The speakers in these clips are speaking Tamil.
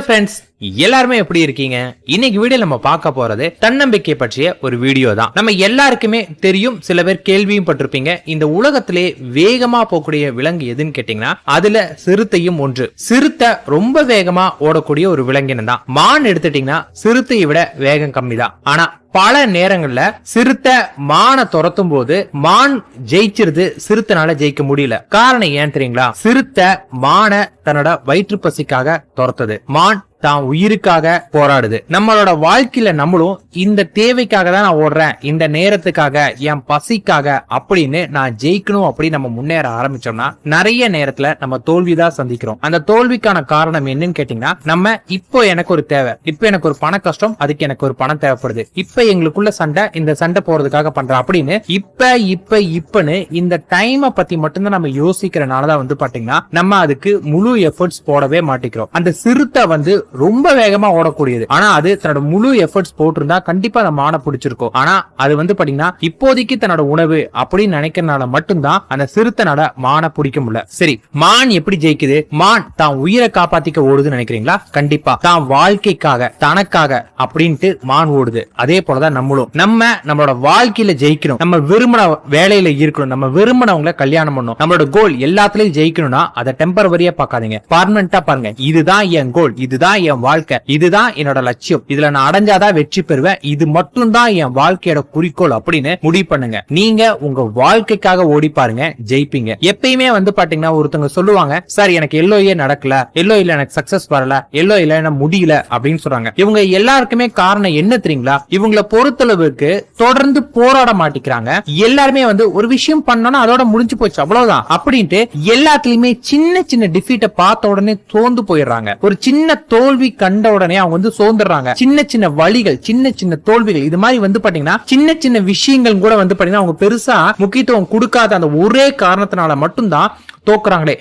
ഫ്രണ്ട്സ് எல்லாருமே எப்படி இருக்கீங்க? இன்னைக்கு வீடியோ நம்ம பார்க்க போறது தன்னம்பிக்கை பற்றிய ஒரு வீடியோ தான். நம்ம எல்லாருக்குமே தெரியும் சில பேர் கேள்வியும் பட்டிருப்பீங்க. இந்த உலகத்திலே வேகமா போகக்கூடிய விலங்கு எதுன்னு கேட்டீங்கன்னா அதுல சிறுத்தையும் ஒன்று. சிறுத்தை ரொம்ப வேகமா ஓடக்கூடிய ஒரு விலங்கினம் தான். மான் எடுத்துட்டீங்கன்னா சிறுத்தையை விட வேகம் கம்மி தான். ஆனா பல நேரங்கள்ல சிறுத்தை மானை துரத்தும் போது மான் ஜெயிச்சிருது சிறுத்தைனால ஜெயிக்க முடியல. காரணம் ஏன் தெரியுங்களா? சிறுத்தை மானை தன்னோட வயிற்று பசிக்காக துரத்துது. மான் தான் உயிருக்காக போராடுது. நம்மளோட வாழ்க்கையில நம்மளும் இந்த தேவைக்காக தான் நான் ஓடுறேன். இந்த நேரத்துக்காக என் பசிக்காக அப்படின்னு நான் ஜெயிக்கணும் அப்படின்னு நம்ம முன்னேற ஆரம்பிச்சோம்னா நிறைய நேரத்துல நம்ம தோல்விதான் சந்திக்கிறோம். அந்த தோல்விக்கான காரணம் என்னன்னு கேட்டீங்கன்னா நம்ம இப்போ எனக்கு ஒரு தேவை. இப்போ எனக்கு ஒரு பண கஷ்டம் அதுக்கு எனக்கு ஒரு பணம் தேவைப்படுது. இப்ப எங்களுக்குள்ள சண்டை இந்த சண்டை போறதுக்காக பண்றேன் அப்படின்னு இப்ப இப்ப இப்பன்னு இந்த டைமை பத்தி மட்டும்தான் நம்ம யோசிக்கிறனாலதான் வந்து பாத்தீங்கன்னா நம்ம அதுக்கு முழு எஃபர்ட்ஸ் போடவே மாட்டேங்கிறோம். அந்த சிறுத்தை வந்து ரொம்ப வேகமா ஓடக்கூடியது. ஆனா அது தன்னோட முழு எஃபர்ட்ஸ் போட்டிருந்தா கண்டிப்பா அந்த மானை பிடிச்சிருக்கும். ஆனா அது வந்து பாத்தீங்கன்னா இப்போதைக்கு தன்னோட உணவு அப்படின்னு நினைக்கிறனால மட்டும்தான் அந்த சிறுத்தைனால மானை பிடிக்க முடியல. சரி மான் எப்படி ஜெயிக்குது? மான் தான் உயிரை காப்பாத்திக்க ஓடுதுன்னு நினைக்கிறீங்களா? கண்டிப்பா. தான் வாழ்க்கைக்காக தனக்காக அப்படின்ட்டு மான் ஓடுது. அதே போலதான் நம்மளும். நம்ம நம்மளோட வாழ்க்கையில ஜெயிக்கணும் நம்ம விரும்பின வேலையில இருக்கணும். நம்ம விரும்பினவங்களை கல்யாணம் பண்ணணும். நம்மளோட கோல் எல்லாத்துலயும் ஜெயிக்கணும்னா அதை டெம்பரவரியா பார்க்காதீங்க. பர்மனண்டா பாருங்க. இதுதான் என் கோல் இதுதான் என் வாழ்க்கை. இதுதான் என்னோட லட்சியம். இதுல நான் அடைஞ்சாதான் வெற்றி பெறுவேன். இது மட்டும்தான் என் வாழ்க்கையோட குறிக்கோள் அப்படின்னு முடிவு பண்ணுங்க. நீங்க உங்க வாழ்க்கைக்காக ஓடி பாருங்க. ஜெயிப்பீங்க. எப்பயுமே வந்து பாத்தீங்கன்னா ஒருத்தவங்க சொல்லுவாங்க சார் எனக்கு எல்லோயே நடக்கல. எல்லோ இல்ல எனக்கு சக்சஸ் வரல. எல்லோ இல்ல எனக்கு முடியல. அப்படின்னு சொல்றாங்க. இவங்க எல்லாருக்குமே காரணம் என்ன தெரியுங்களா? இவங்கள பொறுத்தளவுக்கு தொடர்ந்து போராட மாட்டேங்கிறாங்க எல்லாருமே வந்து ஒரு விஷயம் பண்ணோம்னா அதோட முடிஞ்சு போச்சு. அவ்வளவுதான். அப்படின்ட்டு எல்லாத்துலயுமே சின்ன சின்ன டிஃபீட்டை பார்த்த உடனே தோந்து போயிடுறாங்க. ஒரு சின்ன தோல்வி கண்ட உடனே அவங்க வந்து சோர்ந்துடுறாங்க. சின்ன சின்ன வழிகள் சின்ன சின்ன தோல்விகள். இது மாதிரி வந்து பாத்தீங்கன்னா சின்ன சின்ன விஷயங்கள் கூட வந்து பாத்தீங்கன்னா அவங்க பெருசா முக்கியத்துவம் கொடுக்காத அந்த ஒரே காரணத்தினால மட்டும்தான் தோக்குறாங்களே.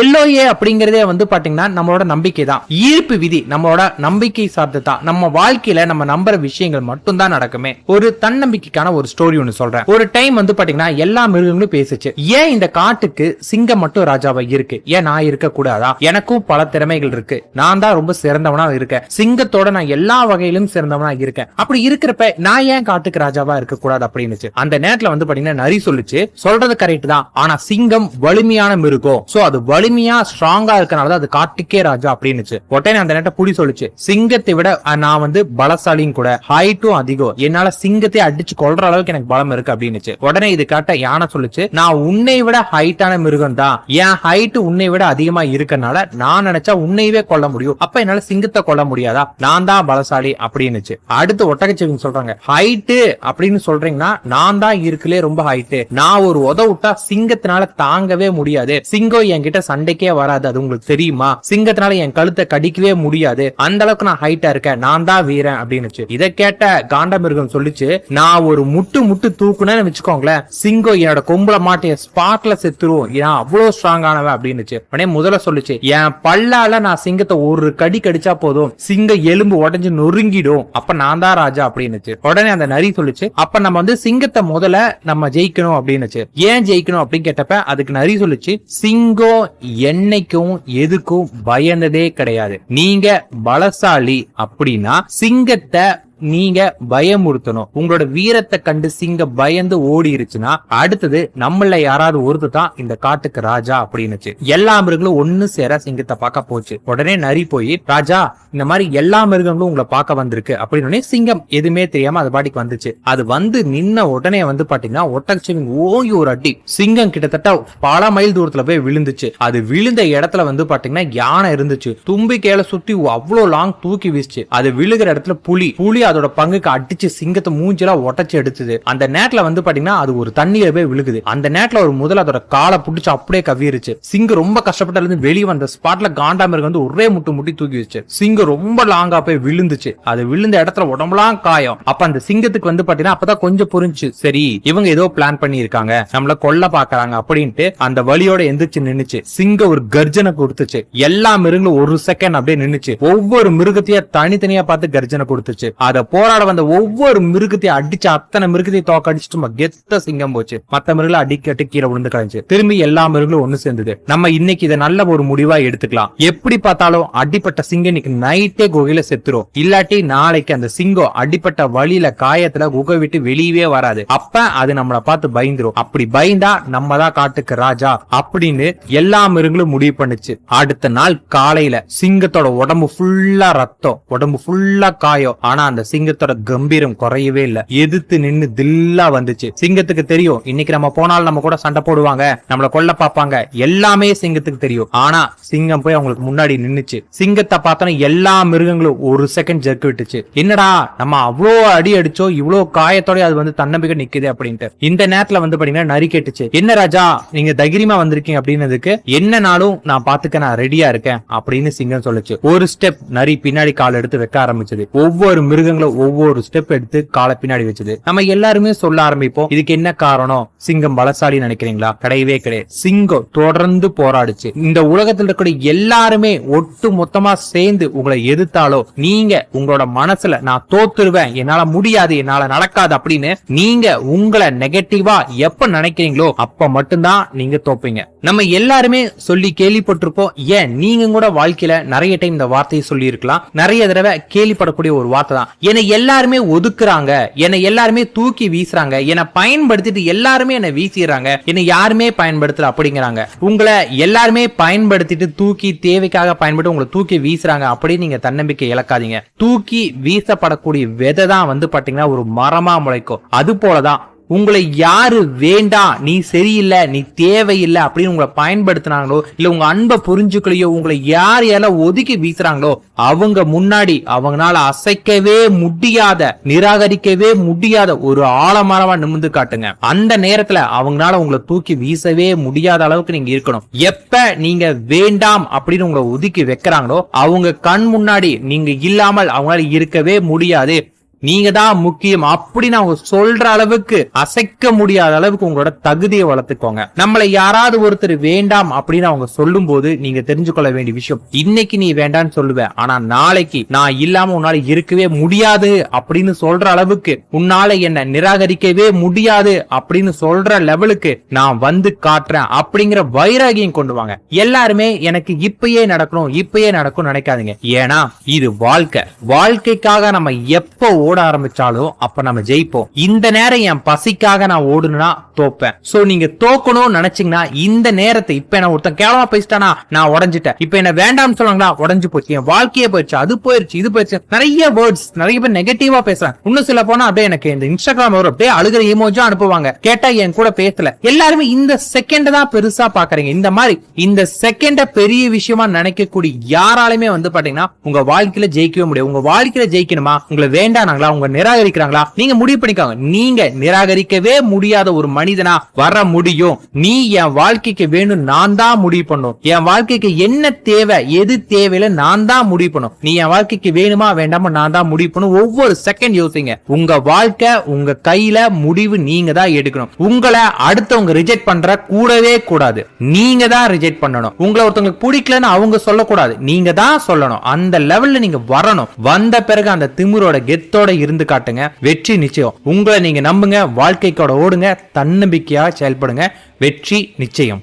எல்லோயே அப்படிங்கறதே வந்து பாத்தீங்கன்னா நம்மளோட நம்பிக்கை தான். ஈர்ப்பு விதி நம்மளோட நம்பிக்கை சார்ந்து தான். நம்ம வாழ்க்கையில நம்ம நம்புற விஷயங்கள் மட்டும்தான் நடக்குமே. ஒரு தன்னம்பிக்கைக்கான ஒரு ஸ்டோரி ஒன்னு சொல்றேன். ஒரு டைம் வந்து பாத்தீங்கன்னா எல்லா மிருகங்களும் பேசுச்சு. ஏன் இந்த காட்டுக்கு சிங்கம் மட்டும் ராஜாவா இருக்கு? ஏன் நான் இருக்க கூடாதா எனக்கும் பல திறமைகள் இருக்கு. நான் தான் ரொம்ப சிறந்தவனா இருக்கேன். சிங்கத்தோட நான் எல்லா வகையிலும் சிறந்தவனா இருக்கேன். அப்படி இருக்கிறப்ப நான் ஏன் காட்டுக்கு ராஜாவா இருக்க கூடாது அப்படின்னு அந்த நேரத்துல வந்து பாத்தீங்கன்னா நரி சொல்லுச்சு. சொல்றது கரெக்ட் தான். ஆனா சிங்கம் வலிமையான மிருகம் சோ அது வலிமையா ஸ்ட்ராங்கா இருக்கனால அது காட்டுக்கே ராஜா அப்படின்னு உடனே அந்த நேரத்தை புடி சொல்லுச்சு. சிங்கத்தை விட நான் வந்து பலசாலியும் கூட ஹைட்டும் அதிகம். என்னால சிங்கத்தை அடிச்சு கொள்ற அளவுக்கு எனக்கு பலம் இருக்கு அப்படின்னு உடனே இது காட்ட யானை சொல்லுச்சு. நான் உன்னை விட ஹைட்டான மிருகம் தான் என் ஹைட் உன்னை விட அதிகமா இருக்கனால நான் நினைச்சா உன்னையவே கொல்ல முடியும். அப்ப என்னால சிங்கத்தை கொல்ல முடியாதா? நான் தான் பலசாலி அப்படின்னுச்சு. அடுத்து ஒட்டகச்சிவிங்க சொல்றாங்க ஹைட்டு அப்படின்னு சொல்றீங்கன்னா நான் தான் இருக்குலே ரொம்ப ஹைட்டு நான் ஒரு உத விட்டா சிங்கத்தினால தாங்கவே முடியாது. சிங்கம் என்கிட்ட சண்டைக்கே வராது அது உங்களுக்கு தெரியுமா? சிங்கத்தினால என் கழுத்தை கடிக்கவே முடியாது. அந்த அளவுக்கு நான் ஹைட்டா இருக்கேன். நான் தான் வீரன் அப்படின்னுச்சு. இதை கேட்ட காண்டமிருகம் சொல்லிச்சு நான் ஒரு முட்டு முட்டு தூக்குனேன்னு வச்சுக்கோங்களேன் சிங்கம் என்னோட கொம்புல மாட்டிய ஸ்பாட்ல செத்துருவோம். ஏன் அவ்வளவு ஸ்ட்ராங் ஆனவன் அப்படின்னுச்சு. உடனே முதல்ல சொல்லுச்சு என் பல்லால நான் சிங்கத்தை ஒரு கடி கடிச்சா போதும். சிங்கம் எலும்பு உடஞ்சு நொறுங்கிடும். அப்ப நான் தான் ராஜா அப்படின்னுச்சு. உடனே அந்த நரி சொல்லுச்சு அப்ப நம்ம வந்து சிங்கத்தை முதல்ல நம்ம ஜெயிக்கணும் அப்படின்னுச்சு. ஏன் ஜெயிக்கணும் அப்படின்னு கேட்டப்ப அதுக்கு நரி சொல்லுச்சு சிங்கம் என்னைக்கும் எதுக்கும் பயந்ததே கிடையாது. நீங்க பலசாலி அப்படின்னா சிங்கத்தை நீங்க பயமுறுத்தணும். உங்களோட வீரத்தை கண்டு சிங்க பயந்து ஓடிருச்சுன்னா அடுத்தது நம்மள யாராவது ஒருத்தர் தான் இந்த காட்டுக்கு ராஜா அப்படின்னுச்சு. எல்லா மிருகங்களும் ஒண்ணு சேர சிங்கத்தை பார்க்க போச்சு. உடனே நரி போய் ராஜா இந்த மாதிரி எல்லா மிருகங்களும் உங்களை பார்க்க வந்திருக்கு. அப்படின்னு உடனே சிங்கம் எதுவுமே தெரியாம அது பாட்டிக்கு வந்துச்சு. அது வந்து நின்ன உடனே வந்து பாத்தீங்கன்னா ஒட்டகச்சிவிங் ஓங்கி ஒரு அடி. சிங்கம் கிட்டத்தட்ட பல மைல் தூரத்துல போய் விழுந்துச்சு. அது விழுந்த இடத்துல வந்து பாத்தீங்கன்னா யானை இருந்துச்சு. தும்பிக்கையில சுத்தி அவ்வளவு லாங் தூக்கி வீசுச்சு. அது விழுகிற இடத்துல புலி. புலி அதோட பங்குக்கு அடிச்சு சிங்கத்தை மூஞ்சிலாம் ஒட்டச்சு எடுத்தது. அந்த நேரத்துல வந்து பாத்தீங்கன்னா அது ஒரு தண்ணியில போய் விழுகுது. அந்த நேரத்துல ஒரு முதல் அதோட காலை புடிச்சு அப்படியே கவிருச்சு சிங்கு ரொம்ப கஷ்டப்பட்டு இருந்து வெளியே வந்த ஸ்பாட்ல காண்டாமிருகம் வந்து ஒரே முட்டு முட்டி தூக்கி வச்சு. சிங்கு ரொம்ப லாங்கா போய் விழுந்துச்சு. அது விழுந்த இடத்துல உடம்புலாம் காயம். அப்ப அந்த சிங்கத்துக்கு வந்து பாத்தீங்கன்னா அப்பதான் கொஞ்சம் புரிஞ்சு சரி இவங்க ஏதோ பிளான் பண்ணி இருக்காங்க நம்மள கொல்ல பாக்குறாங்க அப்படின்ட்டு அந்த வழியோட எந்திரிச்சு நின்னுச்சு. சிங்க ஒரு கர்ஜனை கொடுத்துச்சு. எல்லா மிருகங்களும் ஒரு செகண்ட் அப்படியே நின்னுச்சு. ஒவ்வொரு மிருகத்தையும் தனித்தனியா பார்த்து கர்ஜனை கொடுத்துச்சு. அத போராட வந்த ஒவ்வொரு மிருகத்தையும் அடிச்சு அத்தனை மிருகத்தையும் தோக்கடிச்சுட்டு கெத்த சிங்கம் போச்சு. மத்த மிருகம் அடிக்கட்டு கீழே விழுந்து கழிஞ்சு திரும்பி எல்லா மிருகங்களும் ஒண்ணு சேர்ந்தது. நம்ம இன்னைக்கு இதை நல்ல ஒரு முடிவா எடுத்துக்கலாம். எப்படி பார்த்தாலும் அடிப்பட்ட சிங்கம் இன்னைக்கு நைட்டே குகையில செத்துரும். இல்லாட்டி நாளைக்கு அந்த சிங்கம் அடிப்பட்ட வழியில காயத்துல குகை விட்டு வெளியவே வராது. அப்ப அது நம்மள பார்த்து பயந்துரும். அப்படி பயந்தா நம்ம தான் காட்டுக்கு ராஜா அப்படின்னு எல்லா மிருகங்களும் முடிவு பண்ணுச்சு. அடுத்த நாள் காலையில சிங்கத்தோட உடம்பு ஃபுல்லா ரத்தம். உடம்பு ஃபுல்லா காயம். ஆனா அந்த சிங்கத்தோட கம்பீரம் குறையவே இல்ல. எதிர்த்து நின்னு தில்லா வந்துச்சு. சிங்கத்துக்கு தெரியும் இன்னைக்கு நம்ம போனாலும் நம்ம கூட சண்டை போடுவாங்க நம்மள கொல்ல பாப்பாங்க எல்லாமே சிங்கத்துக்கு தெரியும். ஆனா சிங்கம் போய் அவங்களுக்கு முன்னாடி நின்னுச்சு. சிங்கத்தை பார்த்தோன்னா எல்லா மிருகங்களும் ஒரு செகண்ட் ஜெர்க் விட்டுச்சு. என்னடா நம்ம அவ்வளோ அடி அடிச்சோ இவ்வளோ காயத்தோட அது வந்து தன்னம்பிக்கை நிக்குது அப்படின்ட்டு. இந்த நேரத்துல வந்து பாத்தீங்கன்னா நரி கேட்டுச்சு. என்ன ராஜா நீங்க தைரியமா வந்திருக்கீங்க அப்படின்னதுக்கு என்னனாலும் நான் பாத்துக்க நான் ரெடியா இருக்கேன் அப்படின்னு சிங்கம் சொல்லுச்சு. ஒரு ஸ்டெப் நரி பின்னாடி கால் எடுத்து வைக்க ஆரம்பிச்சது. ஒவ்வொரு விஷயங்களை ஒவ்வொரு ஸ்டெப் எடுத்து கால பின்னாடி வச்சது. நம்ம எல்லாருமே சொல்ல ஆரம்பிப்போம் இதுக்கு என்ன காரணம்? சிங்கம் பலசாலி நினைக்கிறீங்களா? கிடையவே கிடையாது. சிங்கம் தொடர்ந்து போராடுச்சு. இந்த உலகத்தில் இருக்கிற எல்லாருமே ஒட்டு மொத்தமா சேர்ந்து உங்களை எதிர்த்தாலோ நீங்க உங்களோட மனசுல நான் தோத்துருவேன் என்னால முடியாது என்னால நடக்காது அப்படின்னு நீங்க உங்களை நெகட்டிவா எப்ப நினைக்கிறீங்களோ அப்ப மட்டும்தான் நீங்க தோப்பீங்க. நம்ம எல்லாருமே சொல்லி கேள்விப்பட்டிருப்போம் ஏன் நீங்க கூட வாழ்க்கையில நிறைய டைம் இந்த வார்த்தையை சொல்லி இருக்கலாம் நிறைய தடவை கேள்விப்படக்கூடிய ஒரு வார்த்தை தான் என்னை எல்லாருமே ஒதுக்குறாங்க. என்னை எல்லாருமே தூக்கி வீசுறாங்க. என்னை பயன்படுத்திட்டு எல்லாருமே என்னை வீசிடுறாங்க. என்னை யாருமே பயன்படுத்தல அப்படிங்கிறாங்க. உங்களை எல்லாருமே பயன்படுத்திட்டு தூக்கி தேவைக்காக பயன்படுத்தி உங்களை தூக்கி வீசுறாங்க அப்படின்னு நீங்க தன்னம்பிக்கை இழக்காதீங்க. தூக்கி வீசப்படக்கூடிய விதை தான் வந்து பாத்தீங்கன்னா ஒரு மரமா முளைக்கும். அது போலதான் உங்களை யாரு வேண்டாம் நீ சரியில்லை நீ தேவையில்லை அப்படின்னு உங்களை பயன்படுத்தினாங்களோ இல்ல உங்க அன்பை புரிஞ்சுக்கலையோ உங்களை யார் யாரெல்லாம் ஒதுக்கி வீசுறாங்களோ அவங்க முன்னாடி அவங்களால அசைக்கவே முடியாத நிராகரிக்கவே முடியாத ஒரு ஆலமரமா நிமிர்ந்து காட்டுங்க. அந்த நேரத்துல அவங்களால உங்களை தூக்கி வீசவே முடியாத அளவுக்கு நீங்க இருக்கணும். எப்ப நீங்க வேண்டாம் அப்படின்னு உங்களை ஒதுக்கி வைக்கிறாங்களோ அவங்க கண் முன்னாடி நீங்க இல்லாமல் அவங்களால இருக்கவே முடியாது. நீங்க தான் முக்கியம் அப்படின்னு அவங்க சொல்ற அளவுக்கு அசைக்க முடியாத அளவுக்கு உங்களோட தகுதியை வளர்த்துக்கோங்க. நம்மளை யாராவது ஒருத்தர் வேண்டாம் அப்படின்னு அவங்க சொல்லும் போது நீங்க தெரிஞ்சுக்கொள்ள வேண்டிய விஷயம். இன்னைக்கு நீ வேண்டாம்னு சொல்லுவேன். ஆனா நாளைக்கு நான் இல்லாம உன்னால இருக்கவே முடியாது அப்படின்னு சொல்ற அளவுக்கு உன்னால என்ன நிராகரிக்கவே முடியாது அப்படின்னு சொல்ற லெவலுக்கு நான் வந்து காட்டுறேன் அப்படிங்கிற வைராகியம் கொண்டு வாங்க. எல்லாருமே எனக்கு இப்பயே நடக்கணும் இப்பயே நடக்கும் நினைக்காதீங்க. ஏன்னா இது வாழ்க்கை. வாழ்க்கைக்காக நம்ம எப்போ ஓட ஆரம்பிச்சாலும் அப்ப நம்ம ஜெயிப்போம். இந்த நேரம் என் பசிக்காக நான் ஓடுனா தோப்பேன். சோ நீங்க தோக்கணும்னு நினைச்சீங்கன்னா இந்த நேரத்தை இப்ப என்ன ஒருத்தன் கேவலமா பேசிட்டானா? நான் உடஞ்சிட்டேன். இப்ப என்ன வேண்டாம்னு சொன்னாங்களா உடஞ்சு போச்சு. என் வாழ்க்கையே போயிடுச்சு. அது போயிருச்சு இது போயிருச்சு. நிறைய வேர்ட்ஸ் நிறைய பேர் நெகட்டிவா பேசுறாங்க. இன்னும் சில போனா அப்படியே எனக்கு இந்த இன்ஸ்டாகிராம் வரும். அப்படியே அழுகிற இமோஜா அனுப்புவாங்க. கேட்டா என் கூட பேசல. எல்லாருமே இந்த செகண்ட் தான் பெருசா பாக்குறீங்க. இந்த மாதிரி இந்த செகண்ட பெரிய விஷயமா நினைக்கக்கூடிய யாராலுமே வந்து பாத்தீங்கன்னா உங்க வாழ்க்கையில ஜெயிக்கவே முடியும் உங்க வாழ்க்கையில ஜெயிக்கணுமா? உங்களை வேண்டாம் வேண்டானாங்களா உங்க நிராகரிக்கிறாங்களா? நீங்க முடிவு பண்ணிக்காங்க. நீங்க நிராகரிக்கவே முடியாத ஒரு மனிதனா வர முடியும். நீ என் வாழ்க்கைக்கு வேணும் நான் தான் முடிவு பண்ணும் என் வாழ்க்கைக்கு என்ன தேவை எது தேவையில்ல நான் தான் முடிவு பண்ணும் நீ என் வாழ்க்கைக்கு வேணுமா வேண்டாமா நான் தான் முடிவு பண்ணும் ஒவ்வொரு செகண்ட் யோசிங்க. உங்க வாழ்க்கை உங்க கையில முடிவு நீங்க தான் எடுக்கணும். உங்களை அடுத்தவங்க ரிஜெக்ட் பண்ற கூடவே கூடாது. நீங்க தான் ரிஜெக்ட் பண்ணணும். உங்களை ஒருத்தவங்களுக்கு பிடிக்கலன்னு அவங்க சொல்லக்கூடாது. நீங்க தான் சொல்லணும். அந்த லெவல்ல நீங்க வரணும். வந்த பிறகு அந்த திமிரோட கெத்தோட இருந்து காட்டுங்க. வெற்றி நிச்சயம். உங்களை நீங்க நம்புங்க வாழ்க்கைக்கோட ஓடுங்க தன்னம்பிக்கையா செயல்படுங்க. வெற்றி நிச்சயம்.